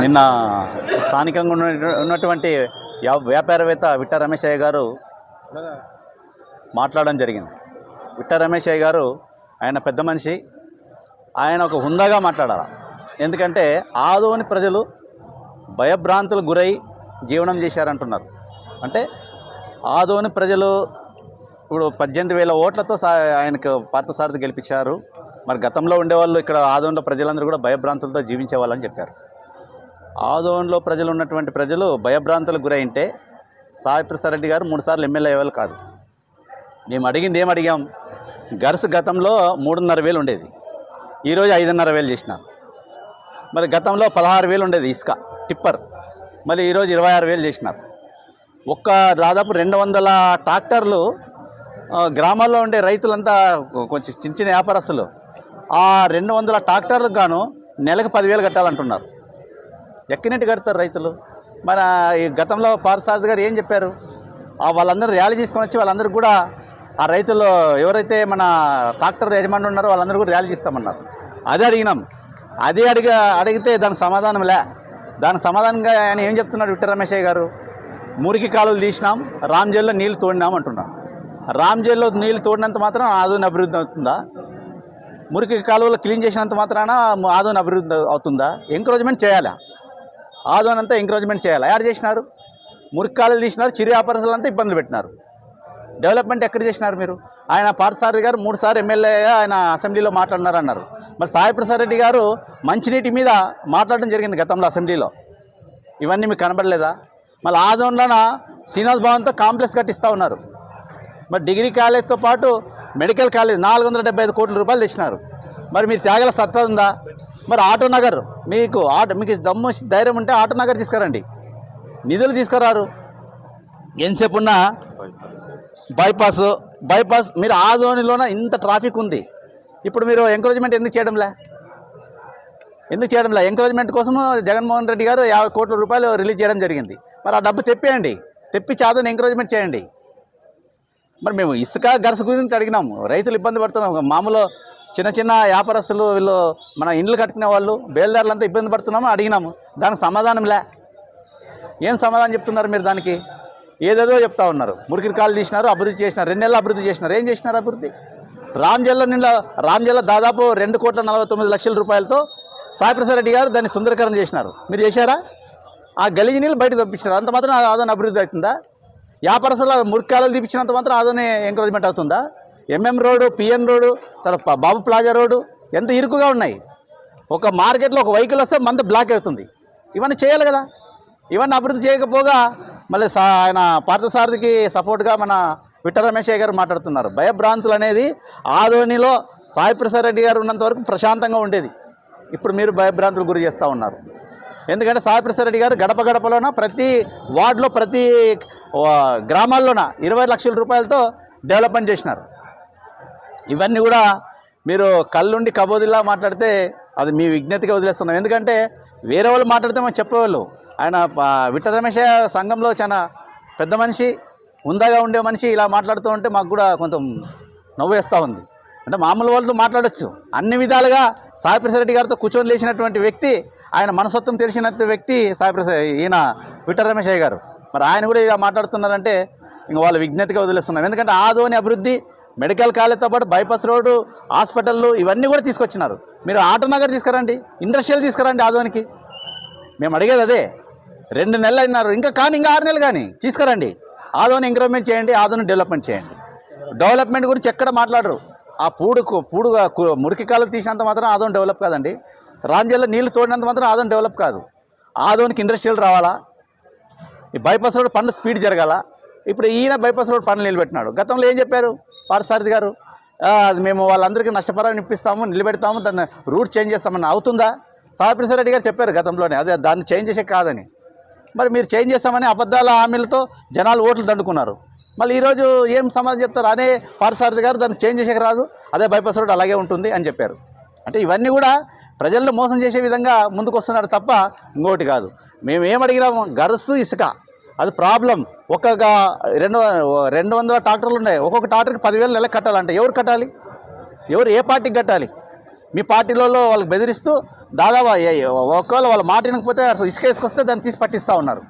నిన్న స్థానికంగా ఉన్నటువంటి వ్యాపారవేత్త విట్ట రమేశయ్య గారు మాట్లాడడం జరిగింది. విట్ట రమేశయ్య గారు ఆయన పెద్ద మనిషి. ఆయన ఒక హుందాగా మాట్లాడాలి. ఎందుకంటే ఆదోని ప్రజలు భయభ్రాంతులకు గురై జీవనం చేశారంటున్నారు. అంటే ఆదోని ప్రజలు ఇప్పుడు పద్దెనిమిది వేల ఓట్లతో సా ఆయనకు పార్థసారథి గెలిపించారు. మరి గతంలో ఉండేవాళ్ళు ఇక్కడ ఆదోన్లో ప్రజలందరూ కూడా భయభ్రాంతులతో జీవించేవాళ్ళని చెప్పారు. ఆదోన్లో ప్రజలు ఉన్నటువంటి ప్రజలు భయభ్రాంతులకు గురైంటే సాయి ప్రసాద్ రెడ్డి గారు మూడుసార్లు ఎమ్మెల్యే అయ్యేవాళ్ళు కాదు. మేము అడిగింది ఏం అడిగాం? గర్స్ గతంలో మూడున్నర వేలు ఉండేది. ఈరోజు ఐదున్నర వేలు చేసినారు. మరి గతంలో పదహారు వేలు ఉండేది ఇసుక టిప్పర్. మళ్ళీ ఈరోజు ఇరవై ఆరు వేలు చేసినారు. ఒక్క దాదాపు రెండు వందల ట్రాక్టర్లు గ్రామాల్లో ఉండే రైతులంతా కొంచెం చిన్న చిన్న వ్యాపారస్తులు ఆ రెండు వందల ట్రాక్టర్లకు గాను నెలకు పదివేలు కట్టాలంటున్నారు. ఎక్కినట్టు కడతారు రైతులు. మన ఈ గతంలో పార్సాద్ గారు ఏం చెప్పారు? వాళ్ళందరూ ర్యాలీ తీసుకొని వచ్చి వాళ్ళందరూ కూడా ఆ రైతులు ఎవరైతే మన ట్రాక్టర్ యజమాని ఉన్నారో వాళ్ళందరూ కూడా ర్యాలీ చేస్తామన్నారు అదే అడిగినాం. అదే అడిగ అడిగితే దానికి సమాధానం లే. దానికి సమాధానంగా ఆయన ఏం చెప్తున్నాడు విట్ట రమేశయ్య గారు? మురికి కాలువలు తీసినాం రామ్జేల్లో నీళ్ళు తోడినాం అంటున్నాం రామ్జేల్లో నీళ్ళు తోడినంత మాత్రం ఆదోని అభివృద్ధి అవుతుందా? మురికి కాలువలు క్లీన్ చేసినంత మాత్రాన ఆదోని అభివృద్ధి అవుతుందా? ఎంకరేజ్మెంట్ చేయాలా? ఆదోన్ అంతా ఎంకరేజ్మెంట్ చేయాలి? యాడ్ చేసినారు? మురికాలు తీసినారు చిరు వ్యాపారస్తులు అంతా ఇబ్బందులు పెట్టినారు. డెవలప్మెంట్ ఎక్కడ చేసినారు మీరు? ఆయన పార్థసారథి గారు మూడు సార్లు ఎమ్మెల్యేగా ఆయన అసెంబ్లీలో మాట్లాడినారు అన్నారు మరి సాయి ప్రసాద్ రెడ్డి గారు మంచినీటి మీద మాట్లాడడం జరిగింది గతంలో అసెంబ్లీలో. ఇవన్నీ మీకు కనబడలేదా? మళ్ళీ ఆదోన్లోన శ్రీనివాస్ భవన్తో కాంప్లెక్స్ కట్టిస్తూ ఉన్నారు. మరి డిగ్రీ కాలేజ్తో పాటు మెడికల్ కాలేజ్ నాలుగు వందల డెబ్బై ఐదు కోట్ల రూపాయలు తెచ్చినారు. మరి మీరు త్యాగల సత్తా ఉందా? మరి ఆటో నగర్ మీకు ఆటో మీకు దమ్ము ధైర్యం ఉంటే ఆటో నగర్ తీసుకురండి. నిధులు తీసుకురారు. ఎంతసేపు ఉన్నా బైపాస్ బైపాస్ మీరు ఆ జోన్లోన ఇంత ట్రాఫిక్ ఉంది. ఇప్పుడు మీరు ఎంకరేజ్మెంట్ ఎందుకు చేయడంలే? ఎందుకు చేయడంలే? ఎంకరేజ్మెంట్ కోసం జగన్మోహన్ రెడ్డి గారు యాభై కోట్ల రూపాయలు రిలీజ్ చేయడం జరిగింది. మరి ఆ డబ్బు తెప్పేయండి. తెప్పి చాదని ఎంకరేజ్మెంట్ చేయండి. మరి మేము ఇసుక గరస గురించి అడిగినాము. రైతులు ఇబ్బంది పడుతున్నాం మామూలు చిన్న చిన్న వ్యాపారస్తులు వీళ్ళు మన ఇండ్లు కట్టుకునే వాళ్ళు బేల్దారులంతా ఇబ్బంది పడుతున్నాము అడిగినాము. దానికి సమాధానం లే. ఏం సమాధానం చెప్తున్నారు మీరు దానికి? ఏదేదో చెప్తా ఉన్నారు. మురికిరి కాలు తీసినారు అభివృద్ధి చేసినారు. రెండు నెలలు అభివృద్ధి చేసినారు. ఏం చేసినారు అభివృద్ధి? రామ్జల్లో నిన్న రామ్జల్లో దాదాపు రెండు కోట్ల నలభై తొమ్మిది లక్షల రూపాయలతో సాయిప్రసాద్ రెడ్డి గారు దాన్ని సుందరకరణ చేసినారు. మీరు చేశారా? ఆ గలీజి నీళ్ళు బయట తప్పించినారు. అంత మాత్రం ఆదోని అభివృద్ధి అవుతుందా? వ్యాపారస్తుల మురికాలు తీపించినంత మాత్రం ఆదోని ఎంకరేజ్మెంట్ అవుతుందా? ఎంఎం రోడ్డు పిఎన్ రోడ్డు తర్వాత బాబు ప్లాజా రోడ్డు ఎంత ఇరుకుగా ఉన్నాయి. ఒక మార్కెట్లో ఒక వెహికల్ వస్తే మంద బ్లాక్ అవుతుంది. ఇవన్నీ చేయాలి కదా. ఇవన్నీ అభివృద్ధి చేయకపోగా మళ్ళీ సా ఆయన పార్థసారథికి సపోర్ట్గా మన విట్ట రమేశయ్య గారు మాట్లాడుతున్నారు. భయభ్రాంతులు అనేది ఆదోనిలో సాయి ప్రసాద్ రెడ్డి గారు ఉన్నంత వరకు ప్రశాంతంగా ఉండేది. ఇప్పుడు మీరు భయభ్రాంతులు గురి చేస్తూ ఉన్నారు. ఎందుకంటే సాయి ప్రసాద్ రెడ్డి గారు గడప గడపలోన ప్రతి వార్డులో ప్రతి గ్రామాల్లోన ఇరవై లక్షల రూపాయలతో డెవలప్మెంట్ చేసినారు. ఇవన్నీ కూడా మీరు కళ్ళుండి కబోదిలా మాట్లాడితే అది మీ విజ్ఞతగా వదిలేస్తున్నాం. ఎందుకంటే వేరే వాళ్ళు మాట్లాడితే మనం చెప్పేవాళ్ళు. ఆయన విఠల విట్ట రమేష్ సంఘంలో చాలా పెద్ద మనిషి ఉందాగా ఉండే మనిషి ఇలా మాట్లాడుతూ ఉంటే మాకు కూడా కొంచెం నవ్వు వేస్తూ ఉంది. అంటే మామూలు వాళ్ళతో మాట్లాడొచ్చు. అన్ని విధాలుగా సాయి గారితో కూర్చొని లేచినటువంటి వ్యక్తి ఆయన మనసత్వం తెలిసిన వ్యక్తి సాయిప్రసాద్ ఈయన విట్ట రమేష్ గారు. మరి ఆయన కూడా ఇలా మాట్లాడుతున్నారంటే ఇంక వాళ్ళు విజ్ఞతగా వదిలేస్తున్నాం. ఎందుకంటే ఆదోని అభివృద్ధి మెడికల్ కాలేజ్తో పాటు బైపాస్ రోడ్డు హాస్పిటళ్ళు ఇవన్నీ కూడా తీసుకొచ్చినారు. మీరు ఆటో నగర్ తీసుకురండి ఇండస్ట్రియల్ తీసుకురండి ఆదోనికి. మేము అడిగేది అదే రెండు నెలలు అయినారు. ఇంకా కానీ ఇంకా ఆరు నెలలు కానీ తీసుకురండి. ఆదోని ఇంక్రూవ్మెంట్ చేయండి ఆదోని డెవలప్మెంట్ చేయండి. డెవలప్మెంట్ గురించి ఎక్కడ మాట్లాడరు. ఆ పూడుకు పూడుగా మురికి కాలకు తీసినంత మాత్రం ఆదోని డెవలప్ కాదండి. రామ్జల్లో నీళ్ళు తోడినంత మాత్రం ఆదోని డెవలప్ కాదు. ఆదోనికి ఇండస్ట్రియల్ రావాలా? ఈ బైపాస్ రోడ్ పనులు స్పీడ్ జరగాల? ఇప్పుడు ఈయన బైపాస్ రోడ్ పనులు నిలబెట్టినాడు. గతంలో ఏం చెప్పారు? పార్థసారథి గారు అది మేము వాళ్ళందరికీ నష్టపరాన్ని ఇప్పిస్తాము నిలబెడతాము దాన్ని రూట్ చేంజ్ చేస్తామని అవుతుందా? సాయప్రసాద్ రెడ్డి గారు చెప్పారు గతంలోనే అదే దాన్ని చేంజ్ చేసే కాదని. మరి మీరు చేంజ్ చేస్తామని అబద్ధాల హామీలతో జనాలు ఓట్లు దండుకున్నారు. మళ్ళీ ఈరోజు ఏం సమాధానం చెప్తారు? అదే పార్థసారథి గారు దాన్ని చేంజ్ చేసేకి రాదు అదే బైపాస్ రోడ్ అలాగే ఉంటుంది అని చెప్పారు. అంటే ఇవన్నీ కూడా ప్రజలను మోసం చేసే విధంగా ముందుకు వస్తున్నారు తప్ప ఇంకోటి కాదు. మేము ఏం అడిగినాము గరుసు ఇసుక. అది ప్రాబ్లం. ఒక్కొక్క రెండు రెండు వందల ట్రాక్టర్లు ఉన్నాయి. ఒక్కొక్క ట్రాక్టర్కి పదివేలు నెలకు కట్టాలంటే. ఎవరు కట్టాలి? ఎవరు ఏ పార్టీకి కట్టాలి? మీ పార్టీలలో వాళ్ళకి బెదిరిస్తూ దాదాపు ఒకవేళ వాళ్ళ మాట వినకపోతే అసలు ఇసుక వేసుకొస్తే దాన్ని తీసి పట్టిస్తూ ఉన్నారు.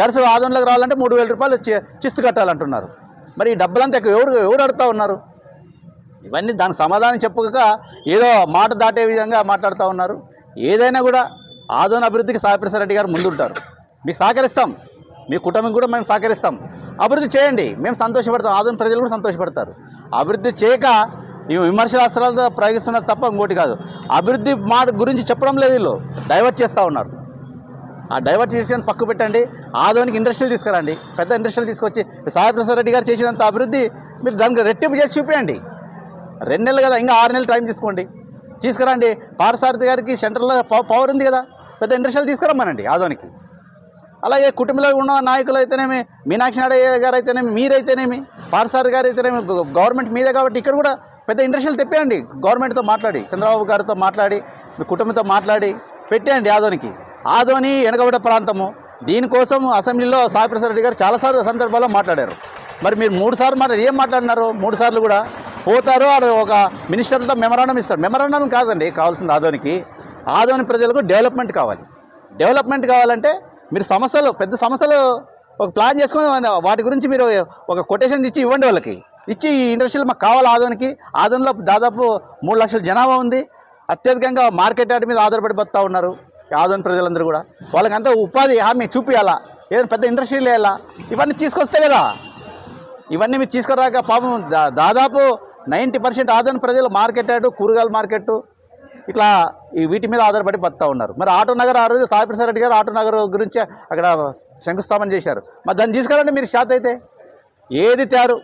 గరిసె ఆదంలోకి రావాలంటే మూడు వేల రూపాయలు చిస్తు కట్టాలంటున్నారు. మరి ఈ డబ్బులంతా ఎవరు ఎవరు అడుగుతూ ఉన్నారు? ఇవన్నీ దానికి సమాధానం చెప్పక ఏదో మాట దాటే విధంగా మాట్లాడుతూ ఉన్నారు. ఏదైనా కూడా ఆదోన అభివృద్ధికి సాయప్రసాద్ రెడ్డి గారు ముందుంటారు. మీకు సహకరిస్తాం. మీ కుటుంబం కూడా మేము సహకరిస్తాం. అభివృద్ధి చేయండి. మేము సంతోషపడతాం. ఆదోన్ ప్రజలు కూడా సంతోషపడతారు. అభివృద్ధి చేయక ఈ విమర్శనాస్త్రాలతో ప్రయోగిస్తున్నారు తప్ప ఇంకోటి కాదు. అభివృద్ధి మాట గురించి చెప్పడం లేదు వీళ్ళు. డైవర్ట్ చేస్తూ ఉన్నారు. ఆ డైవర్ట్ చేసిన పక్కు పెట్టండి. ఆదోనికి ఇండస్ట్రీలు తీసుకురండి. పెద్ద ఇండస్ట్రీలు తీసుకొచ్చి సాయప్రసాద్ రెడ్డి గారు చేసినంత అభివృద్ధి మీరు దానికి రెట్టింపు చేసి చూపించండి రెండు నెలలు కదా ఇంకా ఆరు నెలలు టైం తీసుకోండి. తీసుకురండి. పారసారథి గారికి సెంట్రల్లో పవ- పవర్ ఉంది కదా. పెద్ద ఇండస్ట్రీలు తీసుకురమ్మనండి ఆదోనికి. అలాగే కుటుంబంలో ఉన్న నాయకులు అయితేనేమి మీనాక్షి నాయుడు గారు అయితేనేమి మీరైతేనేమి పారసారథి గారు అయితేనేమి గవర్నమెంట్ మీదే కాబట్టి ఇక్కడ కూడా పెద్ద ఇండస్ట్రీలు తెప్పేయండి. గవర్నమెంట్తో మాట్లాడి చంద్రబాబు గారితో మాట్లాడి మీ కుటుంబంతో మాట్లాడి పెట్టేయండి ఆదోనికి. ఆదోని వెనకబడ్డ ప్రాంతము. దీనికోసం అసెంబ్లీలో సాయిప్రసాద్ రెడ్డి గారు చాలాసార్లు సందర్భాల్లో మాట్లాడారు. మరి మీరు మూడు సార్లు మాట్లాడి ఏం మాట్లాడినారు? మూడు సార్లు కూడా పోతారు ఆడ ఒక మినిస్టర్తో మెమరాండం ఇస్తారు. మెమరాండం కాదండి కావాల్సింది ఆదోనికి. ఆదోని ప్రజలకు డెవలప్మెంట్ కావాలి. డెవలప్మెంట్ కావాలంటే మీరు సమస్యలు పెద్ద సమస్యలు ఒక ప్లాన్ చేసుకొని వాటి గురించి మీరు ఒక కొటేషన్ ఇచ్చి ఇవ్వండి వాళ్ళకి. ఇచ్చి ఈ ఇండస్ట్రీలు మాకు కావాలి ఆదోనికి. ఆదోన్లో దాదాపు మూడు లక్షల జనాభా ఉంది. అత్యధికంగా మార్కెట్ యార్డ్ మీద ఆధారపడి ఉన్నారు ఆదోని ప్రజలందరూ కూడా. వాళ్ళకంతా ఉపాధి హామీ చూపించాలా ఏదైనా పెద్ద ఇండస్ట్రీలు వేయాలా? ఇవన్నీ తీసుకొస్తే కదా. ఇవన్నీ మీరు తీసుకురాక పాపం దా- దాదాపు నైంటీ పర్సెంట్ ఆదోని ప్రజలు మార్కెట్ యార్డు కూరగాయల మార్కెట్ ఇట్లా ఈ వీటి మీద ఆధారపడి బతుకుతా ఉన్నారు. మరి ఆటో నగర్ ఆ రోజు సాయిప్రసాద్ రెడ్డి గారు ఆటో నగర్ గురించి అక్కడ శంకుస్థాపన చేశారు. మరి దాన్ని తీసుకురండి మీరు షాత్ అయితే. ఏది తయారు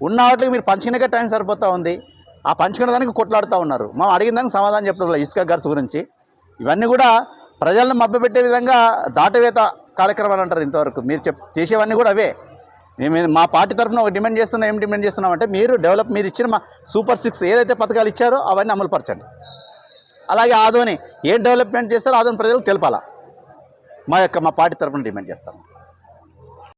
ఉన్న వాటికి మీరు పంచుకునే టైం సరిపోతూ ఉంది. ఆ పంచుకున్న దానికి కొట్లాడుతూ ఉన్నారు. మనం అడిగిన దానికి సమాధానం చెప్పడం ఇసుక గర్స్ గురించి. ఇవన్నీ కూడా ప్రజలను మభ్యపెట్టే విధంగా దాటవేత కార్యక్రమాలు అంటారు ఇంతవరకు. మీరు చెప్ చేసేవన్నీ కూడా అవే. మేము మా పార్టీ తరఫున ఒక డిమాండ్ చేస్తున్నాం. ఏం డిమాండ్ చేస్తున్నాం అంటే మీరు డెవలప్ మీరు ఇచ్చిన మా సూపర్ సిక్స్ ఏదైతే పథకాలు ఇచ్చారో అవన్నీ అమలుపరచండి. అలాగే ఆదోని ఏ డెవలప్మెంట్ చేస్తారో ఆదోని ప్రజలకు తెలపాలా? మా యొక్క మా పార్టీ తరఫున డిమాండ్ చేస్తాము.